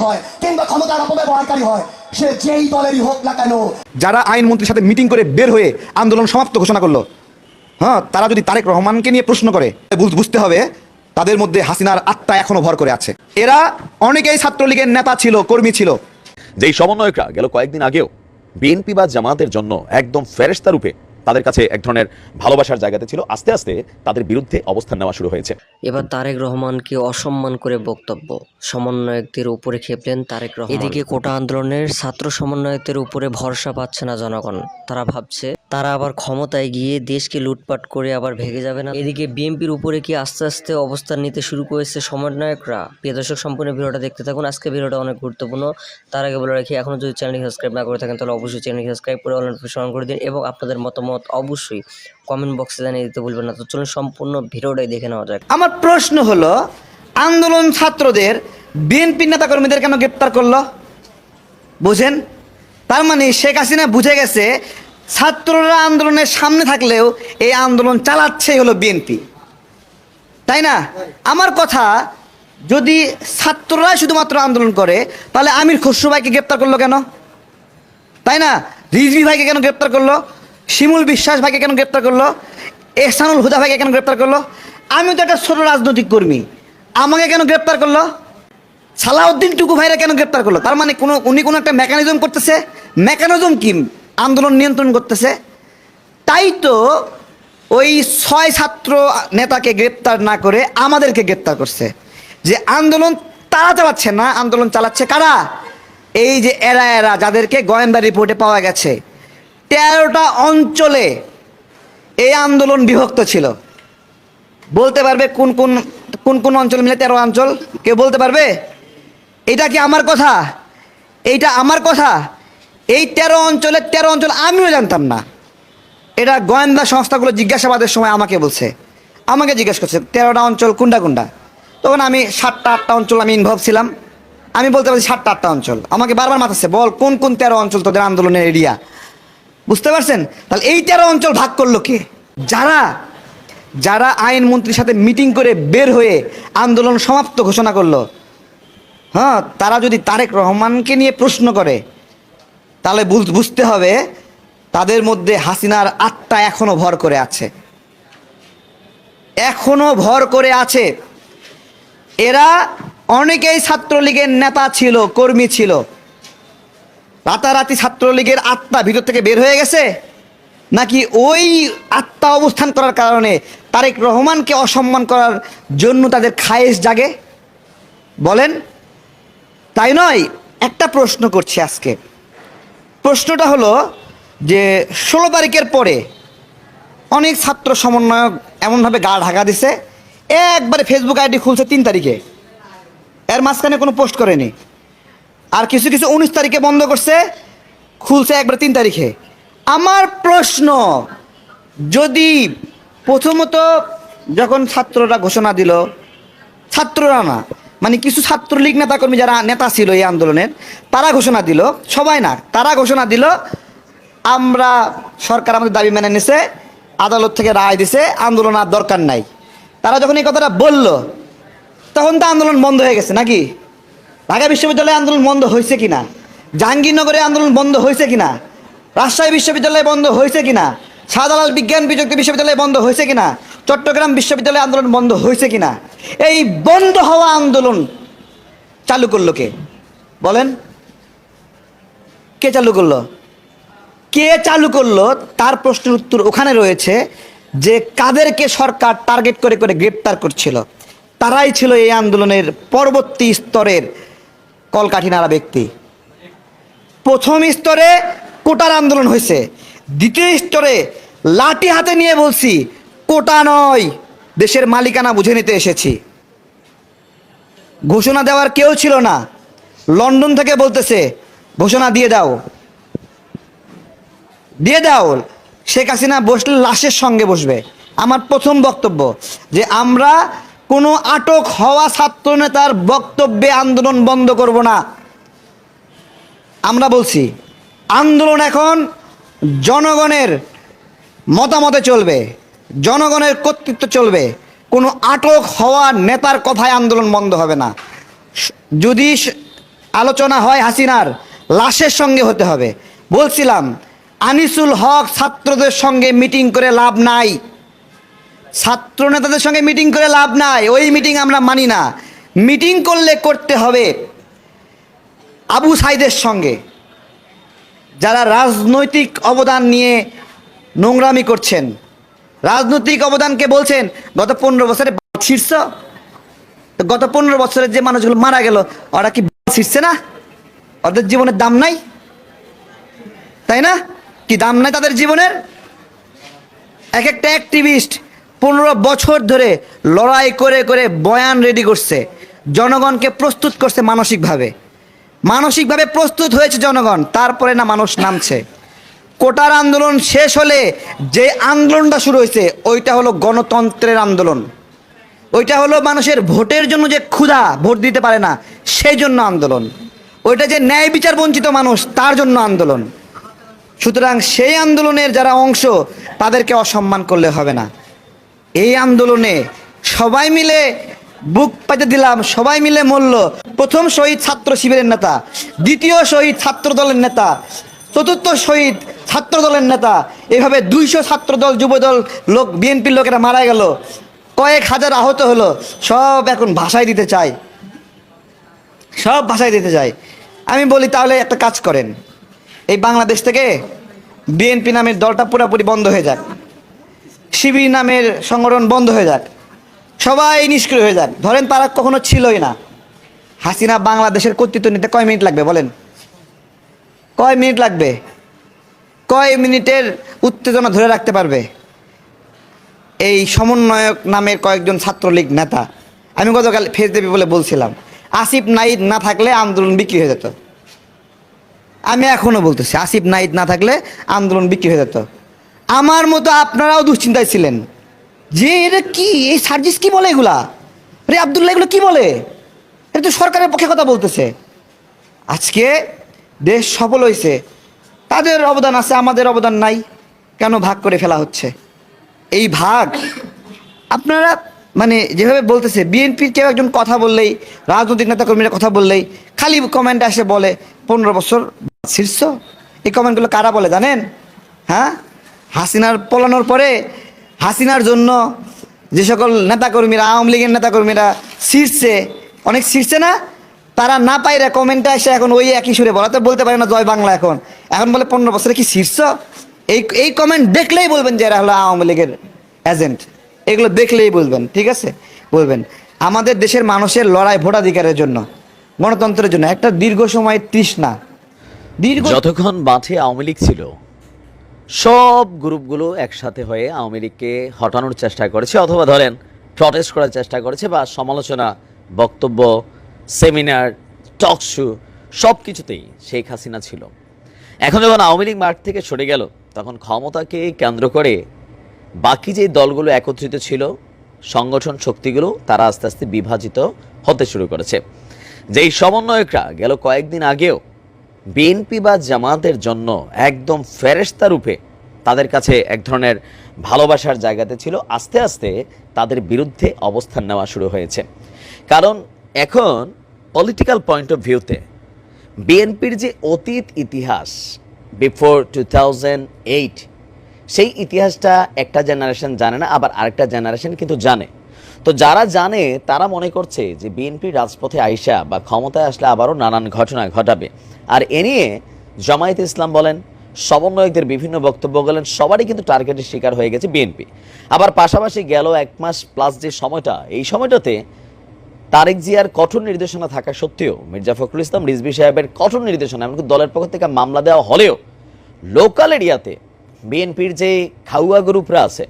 হয় কিংবা ক্ষমতার অপব্যবহারকারী হয় সে যেই দলেরই হোক না কেন। যারা আইনমন্ত্রীর সাথে মিটিং করে বের হয়ে আন্দোলন সমাপ্ত ঘোষণা করল হ্যাঁ তারা যদি তারেক রহমানকে নিয়ে প্রশ্ন করে বুঝ- বুঝতে হবে তাদের মধ্যে হাসিনার আত্মা এখনও ভর করে আছে। এরা অনেকেই ছাত্রলীগের নেতা ছিল কর্মী ছিল। যেই সমন্বয়করা গেল কয়েকদিন আগেও বিএনপি বা জামাতের জন্য একদম ফেরেস্তা রূপে তাদের কাছে এক ধরনের ভালোবাসার জায়গাতে ছিল। আস্তে আস্তে তাদের বিরুদ্ধে অবস্থান নেওয়া শুরু হয়েছে। এবার তারেক রহমানকে অসম্মান করে বক্তব্য। সমন্বয়কদের উপরে খেপলেন তারেক রহমান। এদিকে কোটা আন্দোলনের ছাত্র সমন্বয়কদের উপরে ভরসা পাচ্ছে না জনগণ। তারা ভাবছে তারা আবার ক্ষমতায় গিয়ে দেশকে লুটপাট করে আবার ভেঙে যাবে না। এদিকে বিএনপির উপরে কি আস্তে আস্তে অবস্থান নিতে শুরু করেছে সমন্বয়করা প্রিয় দর্শক, সম্পূর্ণ ভিডিওটা দেখতে থাকুন। আজকে ভিডিওটা অনেক গুরুত্বপূর্ণ। তার আগে বলে রাখি, এখনও যদি চ্যানেলটি সাবস্ক্রাইব না করে থাকেন, তাহলে অবশ্যই চ্যানেলটি সাবস্ক্রাইব করে অল নোটিফিকেশন করে দিন এবং আপনাদের মতামত অবশ্যই কমেন্ট বক্সে জানিয়ে দিতে ভুলবেন না। তো চলুন সম্পূর্ণ ভিডিওটাই দেখে নেওয়া যাক। আমার প্রশ্ন হলো, আন্দোলন ছাত্রদের বিএনপি নেতাকর্মীদের কেন গ্রেপ্তার করল? বুঝেন? তার মানে শেখ হাসিনা বুঝে গেছে ছাত্ররা আন্দোলনের সামনে থাকলেও এই আন্দোলন চালাচ্ছে হলো বিএনপি। তাই না? আমার কথা, যদি ছাত্ররা শুধুমাত্র আন্দোলন করে, তাহলে আমির খসরু ভাইকে গ্রেপ্তার করল কেন? তাই না? রিজভি ভাইকে কেন গ্রেপ্তার করল? শিমুল বিশ্বাস ভাইকে কেন গ্রেপ্তার করল? এহসানুল হুদা ভাইকে কেন গ্রেপ্তার করল? আমি তো একটা ছোট রাজনৈতিক কর্মী। আমাকে কেন গ্রেপ্তার করল? সালাউদ্দিন টুকু ভাইরা কেন গ্রেপ্তার করল? তার মানে কোনো উনি কোনো একটা মেকানিজম করতেছে। মেকানিজম কি? আন্দোলন নিয়ন্ত্রণ করতেছে। তাই তো ওই ছয় ছাত্র নেতাকে গ্রেপ্তার না করে আমাদেরকে গ্রেপ্তার করছে। যে আন্দোলন তারা চালাচ্ছে না, আন্দোলন চালাচ্ছে কারা? এই যে এরা এরা যাদেরকে গোয়েন্দা রিপোর্টে পাওয়া গেছে। তেরোটা অঞ্চলে এই আন্দোলন বিভক্ত ছিল। বলতে পারবে কোন কোন কোন কোন অঞ্চল মিলে তেরো অঞ্চল? কেউ বলতে পারবে? এটা কি আমার কথা? এইটা আমার কথা? এই তেরো অঞ্চলের তেরো অঞ্চল আমিও জানতাম না। এটা গোয়েন্দা সংস্থাগুলো জিজ্ঞাসাবাদের সময় আমাকে বলছে। আমাকে জিজ্ঞেস করছে, তেরোটা অঞ্চল কোনটা কোনটা? তখন আমি সাতটা, আটটা অঞ্চল আমি ইনভলভ ছিলাম। আমি বলতে পারছি সাতটা, আটটা অঞ্চল। আমাকে বারবার মাথাচ্ছে বল, কোন কোন তেরো অঞ্চল তোদের আন্দোলনের এরিয়া বুঝতে পারছেন? তাহলে এই তেরো অঞ্চল ভাগ করল কে? যারা যারা আইনমন্ত্রীর সাথে মিটিং করে বের হয়ে আন্দোলন সমাপ্ত ঘোষণা করল হ্যাঁ তারা যদি তারেক রহমানকে নিয়ে প্রশ্ন করে তাহলে বুঝ- বুঝতে হবে তাদের মধ্যে হাসিনার আত্মা এখনও ভর করে আছে। এখনও ভর করে আছে। এরা অনেকেই ছাত্রলীগের নেতা ছিল, কর্মী ছিল। রাতারাতি ছাত্রলীগের আত্মা ভিতর থেকে বের হয়ে গেছে? নাকি ওই আত্মা অবস্থান করার কারণে তারেক রহমানকে অসম্মান করার জন্য তাদের খায়েশ জাগে? বলেন? তাই নয়, একটা প্রশ্ন করছি আজকে। প্রশ্নটা হলো যে ষোলো তারিখের পরে অনেক ছাত্র সমন্বয়ক এমনভাবে গা ঢাকা দিছে, একবারে ফেসবুক আইডি খুলছে তিন তারিখে। এর মাঝখানে কোনো পোস্ট করেনি। আর কিছু কিছু উনিশ তারিখে বন্ধ করছে, খুলছে একবার তিন তারিখে। আমার প্রশ্ন, যদি প্রথমত যখন ছাত্ররা ঘোষণা দিল, ছাত্ররা না মানে কিছু ছাত্রলীগ নেতাকর্মী যারা নেতা ছিল এই আন্দোলনের, তারা ঘোষণা দিল, সবাই না, তারা ঘোষণা দিল, আমরা সরকার আমাদের দাবি মেনে নিছে, আদালত থেকে রায় দিছে, আন্দোলন আর দরকার নাই। তারা যখন এই কথাটা বলল, তখন তো আন্দোলন বন্ধ হয়ে গেছে নাকি? ঢাকা বিশ্ববিদ্যালয়ে আন্দোলন বন্ধ হয়েছে কিনা? জাহাঙ্গীরনগরে আন্দোলন বন্ধ হয়েছে কিনা? রাজশাহী বিশ্ববিদ্যালয়ে বন্ধ হয়েছে কিনা? শাহজালাল বিজ্ঞান প্রযুক্তি বিশ্ববিদ্যালয়ে বন্ধ হয়েছে কিনা? চট্টগ্রাম বিশ্ববিদ্যালয়ে আন্দোলন বন্ধ হয়েছে কিনা? এই বন্ধ হওয়া আন্দোলন চালু করল কে? বলেন। কে চালু করল? কে চালু করল? তার প্রশ্নের উত্তর ওখানে রয়েছে যে কাদেরকে সরকার টার্গেট করে করে গ্রেপ্তার করছিল। তারাই ছিল এই আন্দোলনের পরবর্তী স্তরের কলকাঠি নাড়া ব্যক্তি। প্রথম স্তরে কোটার আন্দোলন হয়েছে। দ্বিতীয় স্তরে লাঠি হাতে নিয়ে বলছি, কোটা নয়। দেশের মালিকানা বুঝে নিতে এসেছি। ঘোষণা দেওয়ার কেউ ছিল না। লন্ডন থেকে বলতেছে, ঘোষণা দিয়ে দাও। দিয়ে দাও। শেখ হাসিনা বসলে লাশের সঙ্গে বসবে। আমার প্রথম বক্তব্য যে, আমরা কোনো আটক হওয়া ছাত্র নেতার বক্তব্যে আন্দোলন বন্ধ করব না। আমরা বলছি, আন্দোলন এখন জনগণের মতামতে চলবে। জনগণের কর্তৃত্ব চলবে। কোনো আটক হওয়া নেতার কথায় আন্দোলন বন্ধ হবে না। যদি আলোচনা হয় হাসিনার, লাশের সঙ্গে হতে হবে। বলছিলাম, আনিসুল হক ছাত্রদের সঙ্গে মিটিং করে লাভ নাই। ছাত্র নেতাদের সঙ্গে মিটিং করে লাভ নাই। ওই মিটিং আমরা মানি না। মিটিং করলে করতে হবে আবু সাইদের সঙ্গে। যারা রাজনৈতিক অবদান নিয়ে নোংরামি করছেন রাজনৈতিক অবদানকে বলছেন, গত পনেরো বছরে শীর্ষ তো গত পনেরো বছরের যে মানুষগুলো মারা গেল, ওরা কি ছিটছে না? ওদের জীবনের দাম নাই? তাই না? কি দাম নাই তাদের জীবনের? এক একটা অ্যাক্টিভিস্ট পনেরো বছর ধরে লড়াই করে করে বয়ান রেডি করছে, জনগণকে প্রস্তুত করছে মানসিকভাবে। মানসিকভাবে প্রস্তুত হয়েছে জনগণ, তারপরে না মানুষ নামছে। কোটার আন্দোলন শেষ হলে যে আন্দোলনটা শুরু হয়েছে, ওইটা হলো গণতন্ত্রের আন্দোলন। ওইটা হলো মানুষের ভোটের জন্য যে ক্ষুধা ভোট দিতে পারে না, সেই জন্য আন্দোলন। ওইটা যে ন্যায় বিচার বঞ্চিত মানুষ, তার জন্য আন্দোলন। সুতরাং সেই আন্দোলনের যারা অংশ, তাদেরকে অসম্মান করলে হবে না। এই আন্দোলনে সবাই মিলে বুক পাইতে দিলাম, সবাই মিলে মরল। প্রথম শহীদ ছাত্র শিবিরের নেতা, দ্বিতীয় শহীদ ছাত্র দলের নেতা চতুর্থ শহীদ ছাত্র দলের নেতা। এভাবে দুইশো ছাত্র দল যুবদল, লোক, বিএনপির লোকেরা মারা গেল। কয়েক হাজার আহত হলো। সব এখন ভাষায় দিতে চায়। সব ভাষায় দিতে চায়। আমি বলি, তাহলে একটা কাজ করেন। এই বাংলাদেশ থেকে বিএনপি নামের দলটা পুরোপুরি বন্ধ হয়ে যাক। শিবির নামের সংগঠন বন্ধ হয়ে যাক। সবাই নিষ্ক্রিয় হয়ে যাক। ধরেন তারা কখনো ছিলই না। হাসিনা বাংলাদেশের কর্তৃত্ব নিতে কয় মিনিট লাগবে বলেন? কয় মিনিট লাগবে? কয় মিনিটের উত্তেজনা ধরে রাখতে পারবে? এই সমন্বয়ক নামের কয়েকজন ছাত্রলীগ নেতা। আমি গতকাল ফেস দেবী বলে বলছিলাম, আসিফ নাইদ না থাকলে আন্দোলন বিক্রি হয়ে যেত। আমি এখনও বলতেছি, আসিফ নাইদ না থাকলে আন্দোলন বিক্রি হয়ে যেত। আমার মতো আপনারাও দুশ্চিন্তায় ছিলেন। যে এটা কি? এই সার্জিস কি বলে এগুলা? রে আবদুল্লাহ এগুলো কি বলে? এটা তো সরকারের পক্ষে কথা বলতেছে। আজকে দেশ সফল হয়েছে তাদের অবদান আছে, আমাদের অবদান নাই। কেন ভাগ করে ফেলা হচ্ছে? এই ভাগ, আপনারা মানে যেভাবে বলতেছে বিএনপির কেউ একজন কথা বললেই, রাজনৈতিক নেতাকর্মীরা কথা বললেই, খালি কমেন্ট আসে বলে, পনেরো বছর শীর্ষ এই কমেন্টগুলো কারা বলে জানেন? হ্যাঁ? হাসিনার পলানোর পরে, হাসিনার জন্য যে সকল নেতাকর্মীরা, আওয়ামী লীগের নেতাকর্মীরা শীর্ষে অনেক শীর্ষে না? তারা না পাইরে কমেন্টে এসে এখন ওই একই সুরে বলা, তো বলতে পারে না জয় বাংলা এখন। এখন বলে পনেরো বছরে কি শীর্ষ? এই এই কমেন্ট দেখলেই বলবেন যে এরা হলো আওয়ামী লীগের এজেন্ট এগুলো দেখলেই বলবেন, ঠিক আছে? বলবেন, আমাদের দেশের মানুষের লড়াই ভোটাধিকারের জন্য, গণতন্ত্রের জন্য। একটা দীর্ঘ সময় তৃষ্ণা। দীর্ঘ যতক্ষণ মাঠে আওয়ামী লীগ ছিল, সব গ্রুপগুলো একসাথে হয়ে আওয়ামী লীগকে হটানোর চেষ্টা করেছে, অথবা ধরেন প্রটেস্ট করার চেষ্টা করেছে বা সমালোচনা, বক্তব্য সেমিনার, টক শো সব কিছুতেই শেখ হাসিনা ছিল। এখন যখন আওয়ামী লীগ মাঠ থেকে সরে গেল, তখন ক্ষমতাকে কেন্দ্র করে বাকি যে দলগুলো একত্রিত ছিল, সংগঠন শক্তিগুলো, তারা আস্তে আস্তে বিভাজিত হতে শুরু করেছে। যেই সমন্বয়করা গেল কয়েকদিন আগেও, বিএনপি বা জামাতের জন্য একদম ফেরেস্তা রূপে তাদের কাছে এক ধরনের ভালোবাসার জায়গাতে ছিল, আস্তে আস্তে তাদের বিরুদ্ধে অবস্থান নেওয়া শুরু হয়েছে। কারণ এখন পলিটিক্যাল পয়েন্ট অফ ভিউতে বিএনপির যে অতীত ইতিহাস বিফোর টু থাউজেন্ড এইট সেই ইতিহাসটা একটা জেনারেশন জানে না, আবার আরেকটা জেনারেশন কিন্তু জানে। তো যারা জানে, তারা মনে করছে যে বিএনপি রাজপথে আইসা বা ক্ষমতায় আসলে আবারও নানান ঘটনা ঘটাবে। আর এ নিয়ে জামায়াত ইসলাম বলেন, সমন্বয়কদের বিভিন্ন বক্তব্য বলেন, সবারই কিন্তু টার্গেটের শিকার হয়ে গেছে বিএনপি আবার পাশাপাশি গেল এক মাস প্লাস যে সময়টা, এই সময়টাতে তারেক জিয়ার কঠোর নির্দেশনা থাকা সত্ত্বেও মির্জা ফখরুল ইসলাম রিজভি সাহেবের কঠোর নির্দেশনা এমনকি দলের পক্ষ থেকে মামলা দেওয়া হলেও লোকাল এরিয়াতে বিএনপির যে খাউয়া গ্রুপরা আছে,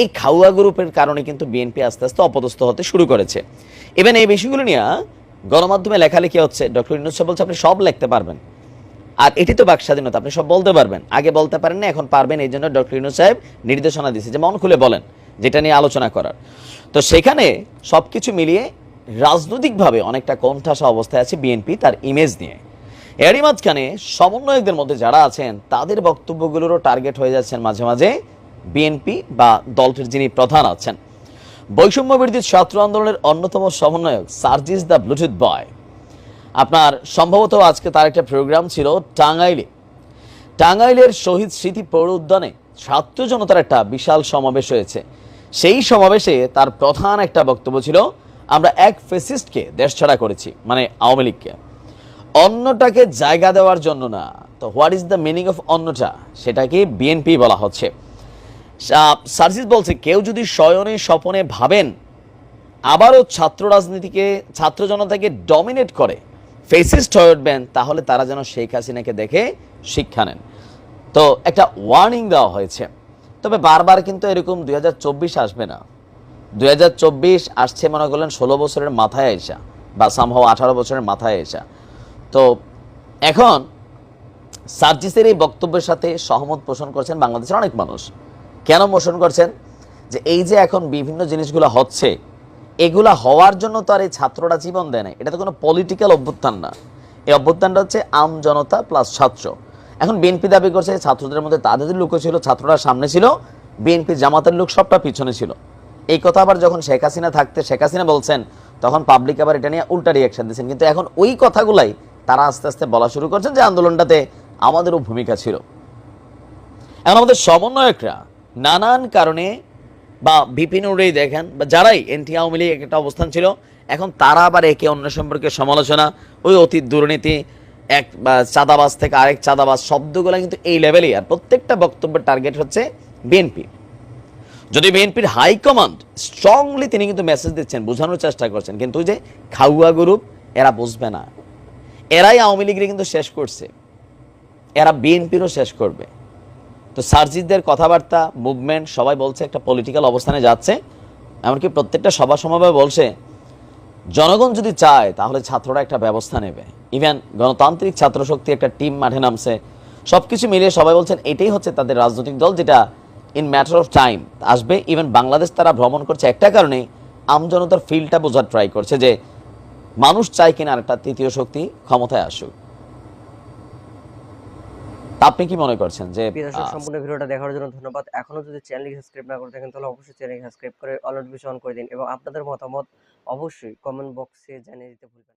এই খাউয়া গ্রুপের কারণে কিন্তু বিএনপি আস্তে আস্তে অপদস্থ হতে শুরু করেছে। ইভেন এই বিষয়গুলো নিয়ে গণমাধ্যমে লেখালেখি হচ্ছে। ডক্টর ইউনুস সাহেব বলছে, আপনি সব লিখতে পারবেন। আর এটি তো বাক স্বাধীনতা, আপনি সব বলতে পারবেন। আগে বলতে পারেন না, এখন পারবেন। এই জন্য ডক্টর ইউনুস সাহেব নির্দেশনা দিয়েছে। যে মন খুলে বলেন যেটা নিয়ে আলোচনা করার। তো সেখানে সব কিছু মিলিয়ে রাজনৈতিকভাবে অনেকটা কোণঠাসা অবস্থায় আছে বিএনপি তার ইমেজ নিয়ে। এরই মাঝখানে সমন্বয়কদের মধ্যে যারা আছেন, তাদের বক্তব্যগুলোরও টার্গেট হয়ে যাচ্ছেন মাঝে মাঝে বিএনপি বা দলটির যিনি প্রধান আছেন। বৈষম্য বিরোধী ছাত্র আন্দোলনের অন্যতম সমন্বয়ক সার্জিস দ্য ব্লুটুথ বয়। আপনার সম্ভবত আজকে তার একটা প্রোগ্রাম ছিল টাঙ্গাইলে। টাঙ্গাইলের শহীদ স্মৃতি পৌর উদ্যানে ছাত্র জনতার একটা বিশাল সমাবেশ হয়েছে। সেই সমাবেশে তার প্রধান একটা বক্তব্য ছিল, আমরা এক ফেসিস্টকে দেশ ছাড়া করেছি মানে আওয়ামী লীগকে। অন্যটাকে জায়গা দেওয়ার জন্য না। তো what is the meaning of অন্যটা? সেটাকে বিএনপি বলা হচ্ছে। সার্জিস বলছে, কেউ যদি শয়নে স্বপনে ভাবেন, আবারও ছাত্র রাজনীতিকে, ছাত্র জনতাকে ডমিনেট করে, ফেসিস্ট হয়ে উঠবেন, তাহলে তারা যেন শেখ হাসিনাকে দেখে শিক্ষা নেন। তো একটা ওয়ার্নিং দেওয়া হয়েছে। তবে বারবার কিন্তু এরকম দুই হাজার চব্বিশ আসবে না। দুই হাজার চব্বিশ আসছে মনে করলেন ষোলো বছরের মাথায় এসা, বা সামহাও আঠারো বছরের মাথায় এসা। তো এখন সার্জিসের এই বক্তব্যের সাথে সহমত পোষণ করছেন বাংলাদেশের অনেক মানুষ। কেন পোষণ করছেন? যে এই যে এখন বিভিন্ন জিনিসগুলো হচ্ছে, এগুলা হওয়ার জন্য তো আর এই ছাত্ররা জীবন দেয় না এটা তো কোনো পলিটিক্যাল অভ্যুত্থান না। এই অভ্যুত্থানটা হচ্ছে আম জনতা প্লাস ছাত্র। এখন বিএনপি দাবি করছে ছাত্রদের মধ্যে তাদের লোকও ছিল, ছাত্ররা সামনে ছিল, বিএনপি জামাতের লোক সবটা পিছনে ছিল। এই কথা আবার যখন শেখ হাসিনা থাকতে, শেখ হাসিনা বলছেন, তখন পাবলিক আবার এটা নিয়ে উল্টা রিয়াকশন দিচ্ছেন কিন্তু এখন ওই কথাগুলাই তারা আস্তে আস্তে বলা শুরু করছেন যে আন্দোলনটাতে আমাদেরও ভূমিকা ছিল। এখন আমাদের সমন্বয়করা নানান কারণে বা বিপিন উড়েই দেখেন, বা যারাই এনটি আওয়ামী লীগ একটা অবস্থান ছিল, এখন তারা আবার একে অন্য সম্পর্কে সমালোচনা, ওই অতীত দুর্নীতি এক চাঁদাবাজ থেকে আরেক চাঁদাবাজ শব্দগুলো কিন্তু এই লেভেলেই আর প্রত্যেকটা বক্তব্যের টার্গেট হচ্ছে বিএনপি যদি বিএনপির হাইকমান্ড স্ট্রংলি তিনি কিন্তু মেসেজ দিচ্ছেন, বোঝানোর চেষ্টা করছেন, কিন্তু যে খাউয়া গ্রুপ এরা বুঝবে না। এরাই আওয়ামী লীগের কিন্তু শেষ করছে। এরা বিএনপিরও শেষ করবে। তো সার্জিদের কথাবার্তা মুভমেন্ট সবাই বলছে একটা পলিটিক্যাল অবস্থানে যাচ্ছে। এমনকি প্রত্যেকটা সভা সমাবেশ বলছে জনগণ যদি চায় তাহলে ছাত্ররা একটা ব্যবস্থা নেবে। ইভেন গণতান্ত্রিক ছাত্র শক্তি একটা টিম মাঠে নামছে। সব কিছু মিলিয়ে সবাই বলছেন এটাই হচ্ছে তাদের রাজনৈতিক দল যেটা ইন ম্যাটার অফ টাইম আসবে। ইভেন বাংলাদেশ তারা ভ্রমণ করছে একটা কারণেই আমজনতার ফিল্ডটা বোঝার ট্রাই করছে যে মানুষ চায় কিনা একটা তৃতীয় শক্তি ক্ষমতায় আসুক। আপনি কি মনে করছেন যে প্রিয় সম্পূর্ণ ভিডিওটা দেখার জন্য ধন্যবাদ। এখনও যদি চ্যানেলটি সাবস্ক্রাইব না করে থাকেন তাহলে অবশ্যই চ্যানেলটি সাবস্ক্রাইব করে অল নোটিফিকেশন করে দিন এবং আপনাদের মতামত অবশ্যই কমেন্ট বক্সে জানিয়ে দিতে ভুলবেন।